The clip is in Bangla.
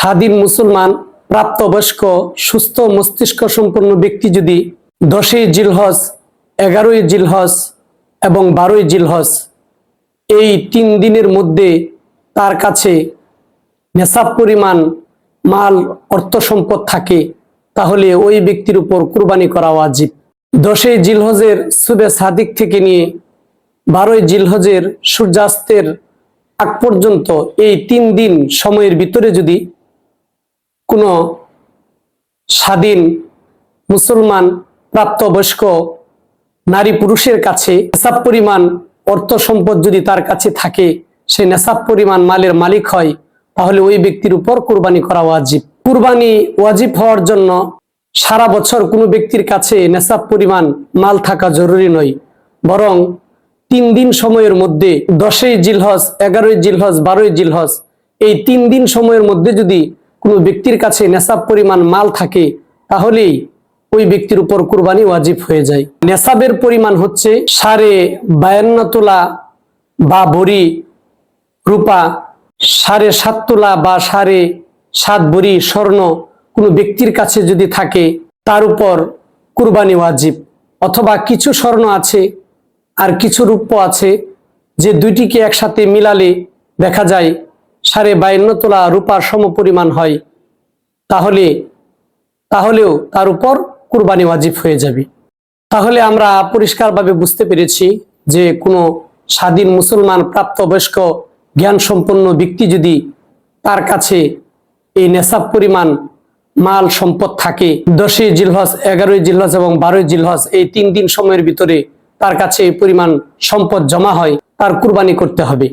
স্বাধীন মুসলমান, প্রাপ্তবয়স্ক, সুস্থ মস্তিষ্ক সম্পন্ন ব্যক্তি যদি দশই জিলহজ, এগারোই জিলহজ এবং বারোই জিলহজ এই তিন দিনের মধ্যে তার কাছে নেশাব পরিমাণ মাল, অর্থ সম্পদ থাকে, তাহলে ওই ব্যক্তির উপর কুরবানি করা ওয়াজিব। দশই জিলহজের সুবে সাদিক থেকে নিয়ে বারোই জিলহজের সূর্যাস্তের আগ পর্যন্ত এই তিন দিন সময়ের ভিতরে যদি কোনো স্বাধীন মুসলমান প্রাপ্তবয়স্ক নারী পুরুষের কাছে নেশাব পরিমাণ অর্থ সম্পদ যদি তার কাছে থাকে, সে নেশাব পরিমাণ মালের মালিক হয়, তাহলে ওই ব্যক্তির উপর কুরবানি করা ওয়াজিব। কুরবানি ওয়াজিব হওয়ার জন্য সারা বছর কোনো ব্যক্তির কাছে নেশাব পরিমাণ মাল থাকা জরুরি নয়, বরং তিন দিন সময়ের মধ্যে দশই জিলহজ, এগারোই জিলহজ, বারোই জিলহজ, এই তিন দিন সময়ের মধ্যে যদি কোনো ব্যক্তির কাছে নেশাব পরিমাণ মাল থাকে, তাহলেই ওই ব্যক্তির উপর কুরবানি ওয়াজিব হয়ে যায়। নেশাবের পরিমাণ হচ্ছে সাড়ে বায়ান্ন তোলা বা বড়ি রূপা, সাড়ে সাত তোলা বা সাড়ে সাত বড়ি স্বর্ণ কোনো ব্যক্তির কাছে যদি থাকে, তার উপর কুরবানি ওয়াজিব। অথবা কিছু স্বর্ণ আছে আর কিছু রূপ্য আছে, যে দুইটিকে একসাথে মিলালে দেখা যায় সাড়ে বায়ান্ন তোলা রূপার সমপরিমাণ হয়, তাহলে, তাহলেও তার উপর কুরবানি ওয়াজিব হয়ে যাবে। তাহলে আমরা পরিষ্কারভাবে বুঝতে পেরেছি যে কোনো স্বাধীন মুসলমান প্রাপ্তবয়স্ক জ্ঞান সম্পন্ন ব্যক্তি যদি তার কাছে এই নেশাব পরিমাণ মাল সম্পদ থাকে, দশই জিলহজ, এগারোই জিলহজ এবং বারোই জিলহজ, এই তিন দিন সময়ের ভিতরে তার কাছে এই পরিমাণ সম্পদ জমা হয়, তার কুরবানি করতে হবে।